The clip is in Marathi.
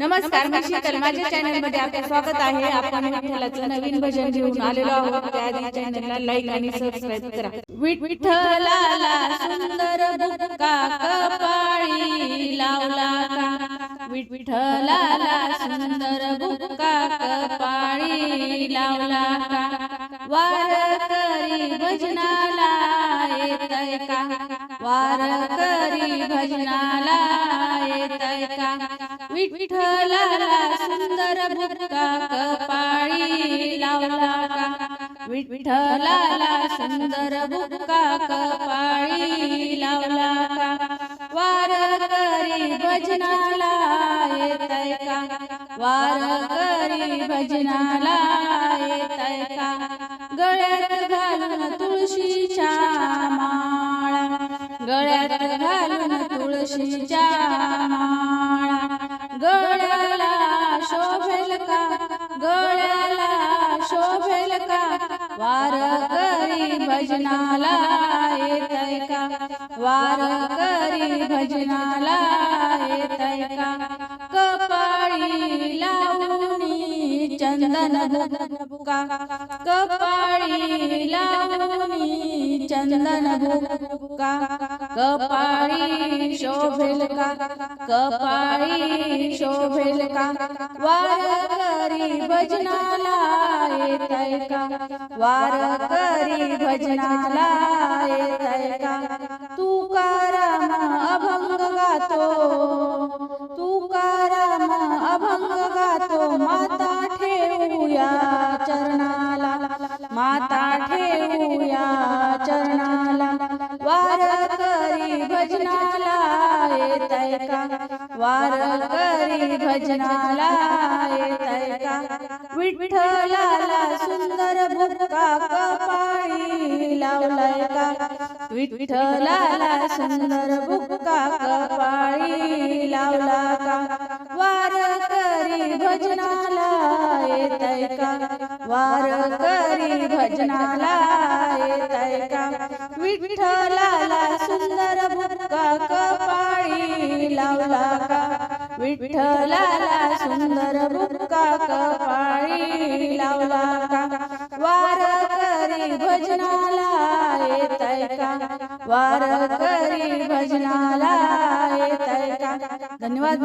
नमस्कार मी शीतल माझ्या चॅनलमध्ये आपले स्वागत आहे. आपण विठ्ठलाचं नवीन भजन घेऊन आलेलो आहोत. त्याआधी चॅनलला लाईक आणि सबस्क्राईब करा. विठ्ठलाला सुंदर बुक्का कपाळी लावला का? विठ्ठलाला सुंदर बुक्का कपाळी लावला का? वारकरी भजनाला येतय का? वारकरी भजनाला येतय का? विठ्ठला सुंदर बुक्का कपाळी लावला का? विठ्ठलाला सुंदर बुक्का कपाळी लावला का? वारकरी भजनाला येतय का? वारकरी भजनाला येतय का? गळ्यात घालून तुळशीच्या माळा गळ्यात घालून तुळशीच्या माळा. गळ्याला शोभेल का? वारकरी भजनाला येतय का? वारकरी भजनाला येतय का? कपाळी लावणी चंदन बुक्का कपाळी लावणी चंदन बुक्का कपाळी शोभेल का? कपाळी शोभेल का? वारकरी भजनाला येतय का? वारकरी भजनाला येतय का? भजनाला येतय का वारकरी भजनाला येतय का विठ्ठलाला सुंदर भुक्का कपाळी लावलाय का विठ्ठलाला सुंदर भुक्का कपाळी लावला का वारकरी भजनाला येतय का? वारकरी भजनाला येतय का? विठ्ठलाला विठ्ठलाला सुंदर बुक्का कपाळी लावला. का वार करी भजनाला येतय का? वार करी भजनाला येतय का? धन्यवाद